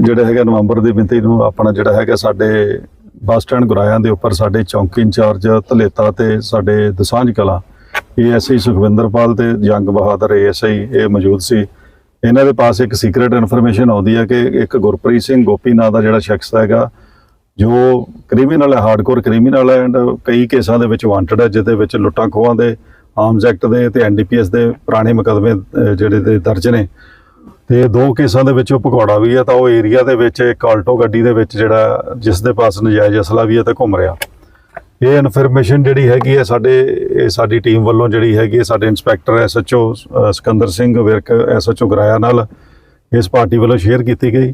ਜਿਹੜੇ ਹੈਗੇ ਨਵੰਬਰ ਦੀ ਮਿਤੀ ਨੂੰ ਆਪਣਾ ਜਿਹੜਾ ਹੈਗਾ ਸਾਡੇ ਬੱਸ ਸਟੈਂਡ ਗੁਰਾਇਆਂ ਦੇ ਉੱਪਰ ਸਾਡੇ ਚੌਂਕੀ ਇੰਚਾਰਜ ਧਲੇਤਾ ਤੇ ਸਾਡੇ ਦਸਾਂਝ ਕਲਾ, ਏਐਸਆਈ ਸੁਖਵਿੰਦਰਪਾਲ ਤੇ ਜੰਗ ਬਹਾਦਰ ਏਐਸਆਈ ਇਹ ਮੌਜੂਦ ਸੀ। ਇਹਨਾਂ ਦੇ ਪਾਸ ਇੱਕ ਸੀਕ੍ਰੀਟ ਇਨਫੋਰਮੇਸ਼ਨ ਆਉਂਦੀ ਹੈ ਕਿ ਇੱਕ ਗੁਰਪ੍ਰੀਤ ਸਿੰਘ ਗੋਪੀ ਨਾਂ ਦਾ ਜਿਹੜਾ ਸ਼ਖਸ ਹੈਗਾ, ਜੋ ਕ੍ਰਿਮੀਨਲ ਹੈ ਹਾਰਡਕੋਰ ਕ੍ਰਿਮੀਨਲ ਹੈ ਐਂਡ ਕਈ ਕੇਸਾਂ ਦੇ ਵਿੱਚ ਵਾਂਟਡ ਹੈ, ਜਿਹਦੇ ਵਿੱਚ ਲੁੱਟਾਂ ਖੋਹਾਂ ਦੇ ਆਰਮਸ ਐਕਟ ਦੇ ਤੇ ਐਨਡੀਪੀਐਸ ਦੇ ਪੁਰਾਣੇ ਮੁਕੱਦਮੇ ਜਿਹੜੇ ਦੇ ਦਰਜ ਨੇ। ਤੇ ਦੋ ਕੇਸਾਂ ਦੇ ਵਿੱਚ ਉਹ ਭਗੌੜਾ ਵੀ ਹੈ ਤਾਂ ਉਹ ਏਰੀਆ ਦੇ ਵਿੱਚ ਇੱਕ ਆਲਟੋ ਗੱਡੀ ਦੇ ਵਿੱਚ ਜਿਹੜਾ ਜਿਸ ਦੇ ਪਾਸ ਨਜਾਇਜ਼ ਅਸਲਾ ਵੀ ਹੈ ਤੇ ਘੁੰਮ ਰਿਹਾ। ਇਹ ਇਨਫੋਰਮੇਸ਼ਨ ਜਿਹੜੀ ਹੈਗੀ ਹੈ ਸਾਡੇ ਇਹ ਸਾਡੀ ਟੀਮ ਵੱਲੋਂ ਜਿਹੜੀ ਹੈਗੀ ਹੈ ਸਾਡੇ inspector SHO Sikandar Singh Virk SHO Goraya ਨਾਲ ਇਸ ਪਾਰਟੀ ਵੱਲੋਂ ਸ਼ੇਅਰ ਕੀਤੀ ਗਈ।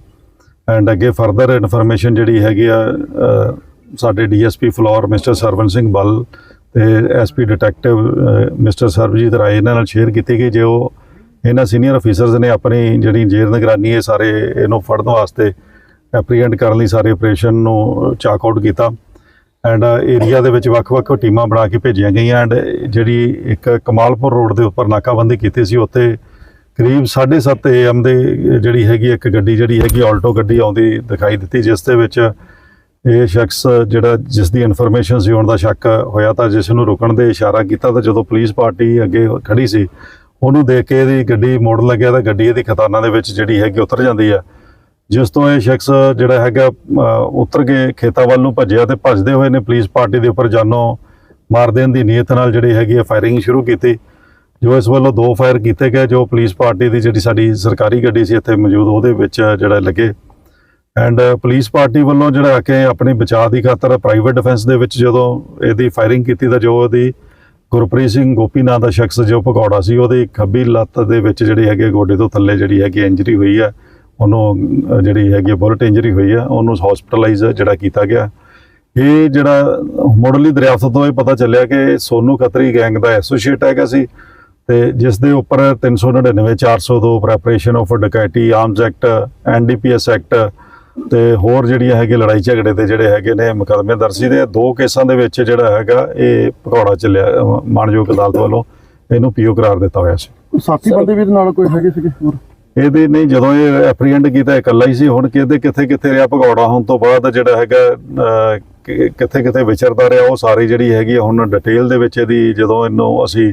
ਐਂਡ ਅੱਗੇ ਫਰਦਰ ਇਨਫੋਰਮੇਸ਼ਨ ਜਿਹੜੀ ਹੈਗੀ ਆ ਅ, ਸਾਡੇ ਡੀਐਸਪੀ ਫਲੋਰ ਮਿਸਟਰ ਸਰਵਨ ਸਿੰਘ ਬੱਲ ਤੇ SP detective mister Sarabjit Rai ਇਹਨਾਂ ਨਾਲ ਸ਼ੇਅਰ ਕੀਤੀ ਗਈ। ਜੇ ਉਹ ਇਹਨਾਂ ਸੀਨੀਅਰ ਅਫੀਸਰਸ ਨੇ ਆਪਣੀ ਜਿਹੜੀ ਜੇਰ ਨਿਗਰਾਨੀ ਇਹ ਸਾਰੇ ਇਹਨੂੰ ਫੜਨ ਵਾਸਤੇ ਐਪਰੀਹੈਂਡ ਕਰਨ ਲਈ ਸਾਰੇ ਆਪਰੇਸ਼ਨ ਨੂੰ ਚਾਕ ਆਊਟ ਕੀਤਾ। ਐਂਡ ਏਰੀਆ ਦੇ ਵਿੱਚ ਵੱਖ-ਵੱਖ ਟੀਮਾਂ ਬਣਾ ਕੇ ਭੇਜੀਆਂ ਗਈਆਂ ਐਂਡ ਜਿਹੜੀ ਇੱਕ ਕਮਾਲਪੁਰ ਰੋਡ ਦੇ ਉੱਪਰ ਨਾਕਾਬੰਦੀ ਕੀਤੀ ਸੀ, ਉੱਥੇ ਕਰੀਬ 7:30 ਏਐਮ ਦੇ ਜਿਹੜੀ ਹੈਗੀ ਇੱਕ ਗੱਡੀ ਜਿਹੜੀ ਹੈਗੀ, ਆਲਟੋ ਗੱਡੀ ਆਉਂਦੀ ਦਿਖਾਈ ਦਿੱਤੀ, ਜਿਸ ਦੇ ਵਿੱਚ ਇਹ ਸ਼ਖਸ ਜਿਹੜਾ ਜਿਸ ਦੀ ਇਨਫੋਰਮੇਸ਼ਨ ਸੀ ਹੋਣ ਦਾ ਸ਼ੱਕ ਹੋਇਆ ਤਾਂ ਜਿਸ ਨੂੰ ਰੁਕਣ ਦੇ ਇਸ਼ਾਰਾ ਕੀਤਾ ਤਾਂ ਜਦੋਂ ਪੁਲਿਸ ਪਾਰਟੀ ਅੱਗੇ ਖੜੀ ਸੀ ਉਹਨੂੰ ਦੇਖ ਕੇ ਇਹਦੀ ਗੱਡੀ ਮੋੜ ਲੱਗਿਆ ਤਾਂ ਗੱਡੀ ਇਹਦੀ ਖਤਾਨਾਂ ਦੇ ਵਿੱਚ ਜਿਹੜੀ ਹੈਗੀ ਉਤਰ ਜਾਂਦੀ ਹੈ ਜਿਸ ਤੋਂ ਇਹ ਸ਼ਖਸ ਜਿਹੜਾ ਹੈਗਾ ਉਤਰ ਕੇ ਖੇਤਾਂ ਵੱਲ ਨੂੰ ਭੱਜਿਆ ਤੇ ਭੱਜਦੇ ਹੋਏ ਨੇ ਪੁਲਿਸ ਪਾਰਟੀ ਦੇ ਉੱਪਰ ਜਾਨੋਂ ਮਾਰ ਦੇਣ ਦੀ ਨੀਅਤ ਨਾਲ ਜਿਹੜੀ ਹੈਗੀ ਹੈ ਫਾਇਰਿੰਗ ਸ਼ੁਰੂ ਕੀਤੀ। ਜੋ ਇਸ ਵੱਲੋਂ ਦੋ ਫਾਇਰ ਕੀਤੇ ਗਏ, ਜੋ ਪੁਲਿਸ ਪਾਰਟੀ ਦੀ ਜਿਹੜੀ ਸਾਡੀ ਸਰਕਾਰੀ ਗੱਡੀ ਸੀ ਇੱਥੇ ਮੌਜੂਦ, ਉਹਦੇ ਵਿੱਚ ਜਿਹੜਾ ਲੱਗੇ। ਐਂਡ ਪੁਲਿਸ ਪਾਰਟੀ ਵੱਲੋਂ ਜਿਹੜਾ ਕਿ ਆਪਣੇ ਬਚਾਅ ਦੀ ਖਾਤਰ ਪ੍ਰਾਈਵੇਟ ਡਿਫੈਂਸ ਦੇ ਵਿੱਚ ਜਦੋਂ ਇਹਦੀ ਫਾਇਰਿੰਗ ਕੀਤੀ ਤਾਂ ਜੋ ਇਹਦੀ ਗੁਰਪ੍ਰੀਤ ਸਿੰਘ ਗੋਪੀ ਨਾਂ ਦਾ ਸ਼ਖਸ ਜੋ ਭਗੌੜਾ ਸੀ, ਉਹਦੀ ਖੱਬੀ ਲੱਤ ਦੇ ਵਿੱਚ ਜਿਹੜੀ ਹੈਗੇ ਗੋਡੇ ਤੋਂ ਥੱਲੇ ਜਿਹੜੀ ਹੈਗੀ ਇੰਜਰੀ ਹੋਈ ਹੈ ਉਹਨੂੰ ਜਿਹੜੀ ਹੈਗੀ ਬੁਲਟ ਇੰਜਰੀ ਹੋਈ ਹੈ ਉਹਨੂੰ ਹਸਪੀਟਲਾਈਜ਼ ਜਿਹੜਾ ਕੀਤਾ ਗਿਆ। ਇਹ ਜਿਹੜਾ ਮੁੱਢਲੀ ਦਰਿਆਫਤ ਤੋਂ ਇਹ ਪਤਾ ਚੱਲਿਆ ਕਿ ਸੋਨੂ ਖਤਰੀ ਗੈਂਗ ਦਾ ਐਸੋਸੀਏਟ ਹੈਗਾ ਸੀ ਤੇ ਜਿਸ ਦੇ ਉੱਪਰ 399 402 preparation of dacoity arms act NDPS act ਤੇ ਹੋਰ ਜਿਹੜੀਆਂ ਹੈਗੇ ਲੜਾਈ ਝਗੜੇ ਤੇ ਜਿਹੜੇ ਹੈਗੇ ਨੇ ਮੁਕੱਦਮੇ ਦਰਜ ਸੀ ਦੇ ਦੋ ਕੇਸਾਂ ਦੇ ਵਿੱਚ ਜਿਹੜਾ ਹੈਗਾ ਇਹ ਭਗੌੜਾ ਚੱਲਿਆ ਅਹ, ਮਾਣਯੋਗ ਅਦਾਲਤ ਵੱਲੋਂ ਇਹਨੂੰ ਪੀਓ ਕਰਾਰ ਦਿੱਤਾ ਹੋਇਆ ਸੀ। ਸਾਥੀ ਬੰਦੇ ਵੀ ਨਾਲ ਕੋਈ ਹੈਗੇ ਸੀਗੇ? ਹੋਰ? ਇਹਦੇ ਨਹੀਂ ਜਦੋਂ ਇਹ ਐਪਰੀਹੈਂਡ ਕੀਤਾ ਇਕੱਲਾ ਹੀ ਸੀ। ਹੁਣ ਕਿਹਦੇ ਕਿੱਥੇ ਕਿੱਥੇ ਰਿਹਾ ਭਗੌੜਾ ਹੋਣ ਤੋਂ ਬਾਅਦ ਜਿਹੜਾ ਹੈਗਾ ਕਿੱਥੇ ਕਿੱਥੇ ਵਿਚਰਦਾ ਰਿਹਾ ਉਹ ਸਾਰੀ ਜਿਹੜੀ ਹੈਗੀ ਹੁਣ ਡਿਟੇਲ ਦੇ ਵਿੱਚ ਇਹਦੀ ਜਦੋਂ ਇਹਨੂੰ ਅਸੀਂ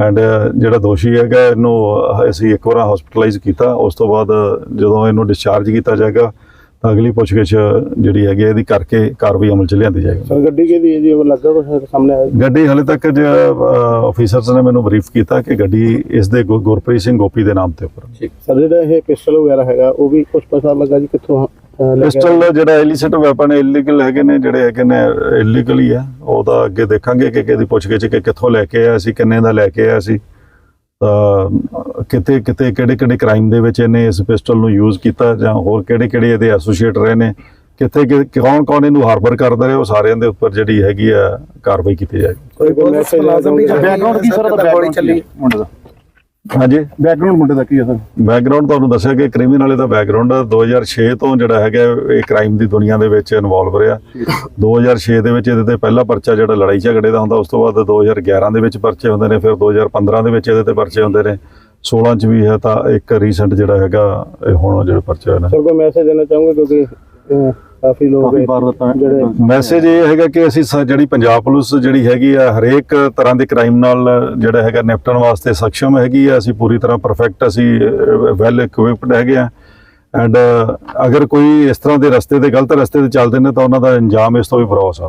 ਐਂਡ ਜਿਹੜਾ ਦੋਸ਼ੀ ਹੈਗਾ ਇਹਨੂੰ ਅਸੀਂ ਇੱਕ ਵਾਰ ਹਸਪੀਟਲਾਈਜ਼ ਕੀਤਾ। ਉਸ ਤੋਂ ਬਾਅਦ ਜਦੋਂ ਇਹਨੂੰ ਡਿਸਚਾਰਜ ਕੀਤਾ ਜਾਏਗਾ ਤਾਂ ਅਗਲੀ ਪੁੱਛਗਿੱਛ ਜਿਹੜੀ ਹੈਗੀ ਇਹਦੀ ਕਰਕੇ ਕਾਰਵਾਈ ਅਮਲ ਚ ਲਿਆਂਦੀ ਜਾਏਗੀ। ਸਰ ਗੱਡੀ ਕਿਹਦੀ ਹੈ ਜੀ? ਉਹ ਲੱਗਾ ਕੁਛ ਸਾਹਮਣੇ ਆਇਆ ਗੱਡੀ ਹਲੇ ਤੱਕ ਆਫੀਸਰਸ ਨੇ ਮੈਨੂੰ ਬਰੀਫ ਕੀਤਾ ਕਿ ਗੱਡੀ ਇਸ ਦੇ ਗੁਰਪ੍ਰੀਤ ਸਿੰਘ ਗੋਪੀ ਦੇ ਨਾਮ ਤੇ ਉੱਪਰ ਸਰ ਜਿਹੜਾ ਇਹ ਪਿਸਟਲ ਵਗੈਰਾ ਹੈਗਾ ਉਹ ਵੀ ਕੁਝ ਪਤਾ ਲੱਗਾ ਜੀ ਕਿੱਥੋਂ? ਪਿਸਟਲ ਜਿਹੜਾ ਇਲੀਸਿਟ ਵੈਪਨ ਇਲੀਗਲ ਹੈਗੇ ਨੇ ਜਿਹੜੇ ਹੈਗੇ ਨੇ ਇਲੀਗਲ ਹੀ ਆ। ਉਹਦਾ ਅੱਗੇ ਦੇਖਾਂਗੇ ਕਿ ਕਿਹਦੀ ਪੁੱਛਗਿੱਛ ਕਿ ਕਿੱਥੋਂ ਲੈ ਕੇ ਆਇਆ ਸੀ ਕਿੰਨੇ ਦਾ ਲੈ ਕੇ ਆਇਆ ਸੀ ਤਾਂ ਕਿਤੇ ਕਿਤੇ ਕਿਹੜੇ ਕਿਹੜੇ ਕ੍ਰਾਈਮ ਦੇ ਵਿੱਚ ਇਹਨੇ ਇਸ ਪਿਸਟਲ ਨੂੰ ਯੂਜ਼ ਕੀਤਾ ਜਾਂ ਹੋਰ ਕਿਹੜੇ ਕਿਹੜੇ ਇਹਦੇ ਐਸੋਸੀਏਟ ਰਹੇ ਨੇ। ਕਿੱਥੇ ਕੌਣ ਕੌਣ ਇਹਨੂੰ ਹਾਰਬਰ ਕਰਦਾ ਰਿਹਾ ਉਹ ਸਾਰਿਆਂ ਦੇ ਉੱਪਰ ਜਿਹੜੀ ਹੈਗੀ ਆ ਕਾਰਵਾਈ ਕੀਤੀ ਜਾਏਗੀ। ਕੋਈ ਪੁਲਿਸ ਮੁਲਾਜ਼ਮ ਵੀ ਬੈਕਗ੍ਰਾਉਂਡ ਕੀ ਸਰ ਦਾ ਗੋਲੀ ਚੱਲੀ? ਮੁੰਡੇ ਦਾ। ਹਾਂਜੀ। ਬੈਕਗ੍ਰਾਉਂਡ ਮੁੰਡੇ ਦਾ ਕੀ ਹੈ ਸਰ? ਬੈਕਗ੍ਰਾਉਂਡ ਤੁਹਾਨੂੰ ਦੱਸਿਆ ਕਿ ਕ੍ਰਿਮੀਨਲ ਦਾ ਬੈਕਗ੍ਰਾਉਂਡ 2006 ਤੋਂ ਜਿਹੜਾ ਹੈਗਾ ਇਹ ਕ੍ਰਾਈਮ ਦੀ ਦੁਨੀਆ ਦੇ ਵਿੱਚ ਇਨਵੋਲਵ ਰਿਹਾ। 2006 ਦੇ ਵਿੱਚ ਇਹਦੇ ਤੇ ਪਹਿਲਾ ਪਰਚਾ ਜਿਹੜਾ ਲੜਾਈ ਝਗੜੇ ਦਾ ਹੁੰਦਾ ਉਸ ਤੋਂ ਬਾਅਦ 2011 ਦੇ ਵਿੱਚ ਪਰਚੇ ਹੁੰਦੇ ਨੇ ਫਿਰ 2015 ਦੇ ਵਿੱਚ ਇਹਦੇ ਤੇ ਪਰਚੇ ਹੁੰਦੇ ਨੇ। 16 ਚ ਵੀ ਹੈ ਤਾਂ ਇੱਕ ਰੀਸੈਂਟ ਜਿਹੜਾ ਹੈਗਾ ਇਹ ਹੁਣ ਜਿਹੜਾ ਪਰਚਾ ਹੋਇਆ ਨਾ। ਸਰ ਕੋਈ ਮੈਸੇਜ ਦੇਣਾ ਚਾਹੋਗੇ ਕਿਉਂਕਿ ਕਾਫੀ ਲੋਕ ਜਿਹੜੇ ਮੈਸੇਜ ਇਹ ਹੈਗਾ ਕਿ ਅਸੀਂ ਸ- ਜਿਹੜੀ ਪੰਜਾਬ ਪੁਲਿਸ ਜਿਹੜੀ ਹੈਗੀ ਆ ਹਰੇਕ ਤਰ੍ਹਾਂ ਦੇ ਕ੍ਰਾਈਮ ਨਾਲ ਜਿਹੜਾ ਹੈਗਾ ਨਿਪਟਣ ਵਾਸਤੇ ਸક્ષਮ ਹੈਗੀ ਆ। ਅਸੀਂ ਪੂਰੀ ਤਰ੍ਹਾਂ ਪਰਫੈਕਟ ਅਸੀਂ ਵੈਲ ਇਕਵਿਪਡ ਹੈਗੇ ਆ। ਐਂਡ ਅਗਰ ਕੋਈ ਇਸ ਤਰ੍ਹਾਂ ਦੇ ਰਸਤੇ ਤੇ ਗਲਤ ਰਸਤੇ ਤੇ ਚੱਲਦੇ ਨੇ ਤਾਂ ਉਹਨਾਂ ਦਾ ਅੰਜਾਮ ਇਸ ਤੋਂ ਵੀ ਬੁਰਾ ਹੋ ਸਕਦਾ